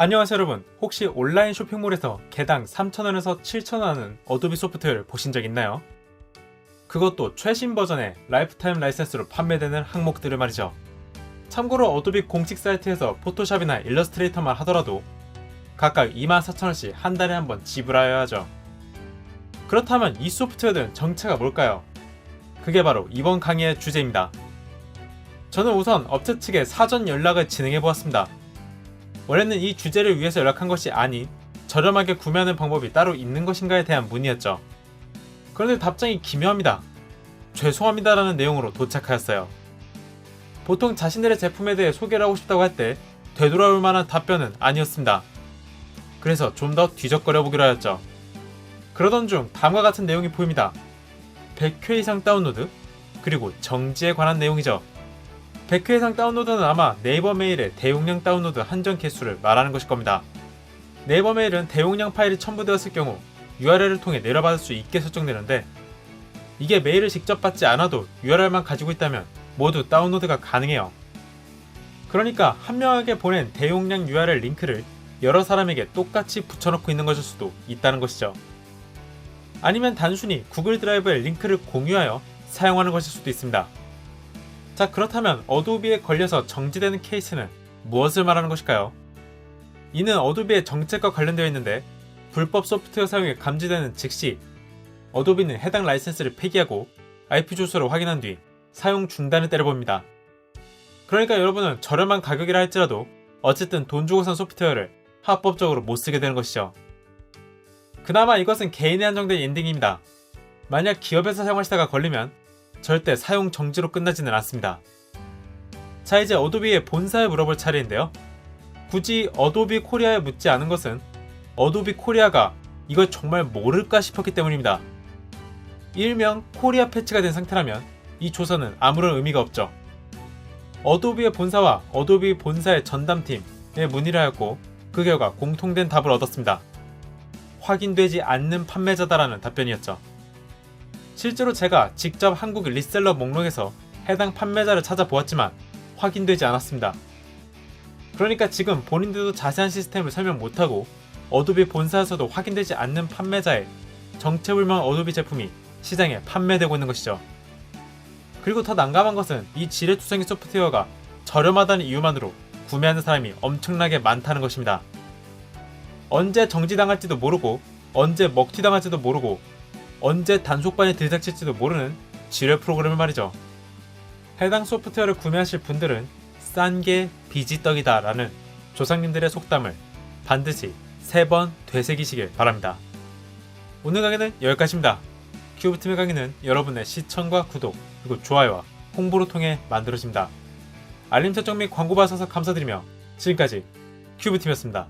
안녕하세요 여러분. 혹시 온라인 쇼핑몰에서 개당 3,000원에서 7,000원 하는 어도비 소프트웨어를 보신 적 있나요? 그것도 최신 버전의 라이프타임 라이센스로 판매되는 항목들을 말이죠. 참고로 어도비 공식 사이트에서 포토샵이나 일러스트레이터만 하더라도 각각 24,000원씩 한 달에 한 번 지불하여야 하죠. 그렇다면 이 소프트웨어들은 정체가 뭘까요? 그게 바로 이번 강의의 주제입니다. 저는 우선 업체 측에 사전 연락을 진행해 보았습니다 원래는 이 주제를 위해서 연락한 것이 아닌 저렴하게 구매하는 방법이 따로 있는 것인가에 대한 문의였죠. 그런데 답장이 기묘합니다. 죄송합니다라는 내용으로 도착하였어요. 보통 자신들의 제품에 대해 소개를 하고 싶다고 할 때 되돌아올 만한 답변은 아니었습니다. 그래서 좀 더 뒤적거려 보기로 하였죠. 그러던 중 다음과 같은 내용이 보입니다. 100회 이상 다운로드 그리고 정지에 관한 내용이죠. 100회 이상 다운로드는 아마 네이버 메일의 대용량 다운로드 한정 개수를 말하는 것일 겁니다. 네이버 메일은 대용량 파일이 첨부되었을 경우 URL을 통해 내려받을 수 있게 설정되는데 이게 메일을 직접 받지 않아도 URL만 가지고 있다면 모두 다운로드가 가능해요. 그러니까 한 명에게 보낸 대용량 URL 링크를 여러 사람에게 똑같이 붙여놓고 있는 것일 수도 있다는 것이죠. 아니면 단순히 구글 드라이브에 링크를 공유하여 사용하는 것일 수도 있습니다. 자 그렇다면 어도비에 걸려서 정지되는 케이스는 무엇을 말하는 것일까요? 이는 어도비의 정책과 관련되어 있는데 불법 소프트웨어 사용이 감지되는 즉시 어도비는 해당 라이센스를 폐기하고 IP 주소를 확인한 뒤 사용 중단을 때려봅니다. 그러니까 여러분은 저렴한 가격이라 할지라도 어쨌든 돈 주고 산 소프트웨어를 합법적으로 못 쓰게 되는 것이죠. 그나마 이것은 개인에 한정된 엔딩입니다. 만약 기업에서 사용하시다가 걸리면 절대 사용 정지로 끝나지는 않습니다. 자 이제 어도비의 본사에 물어볼 차례인데요. 굳이 어도비 코리아에 묻지 않은 것은 어도비 코리아가 이걸 정말 모를까 싶었기 때문입니다. 일명 코리아 패치가 된 상태라면 이 조사는 아무런 의미가 없죠. 어도비의 본사와 어도비 본사의 전담팀에 문의를 하였고 그 결과 공통된 답을 얻었습니다. 확인되지 않는 판매자다라는 답변이었죠. 실제로 제가 직접 한국 리셀러 목록에서 해당 판매자를 찾아보았지만 확인되지 않았습니다. 그러니까 지금 본인들도 자세한 시스템을 설명 못하고 어도비 본사에서도 확인되지 않는 판매자의 정체불명 어도비 제품이 시장에 판매되고 있는 것이죠. 그리고 더 난감한 것은 이 지뢰투성이 소프트웨어가 저렴하다는 이유만으로 구매하는 사람이 엄청나게 많다는 것입니다. 언제 정지당할지도 모르고 언제 먹튀당할지도 모르고 언제 단속반이 들이닥칠지도 모르는 지뢰 프로그램을 말이죠. 해당 소프트웨어를 구매하실 분들은 싼 게 비지떡이다 라는 조상님들의 속담을 반드시 3번 되새기시길 바랍니다. 오늘 강의는 여기까지입니다. 큐브팀의 강의는 여러분의 시청과 구독 그리고 좋아요와 홍보를 통해 만들어집니다. 알림 설정 및 광고 받아서 감사드리며 지금까지 큐브팀이었습니다.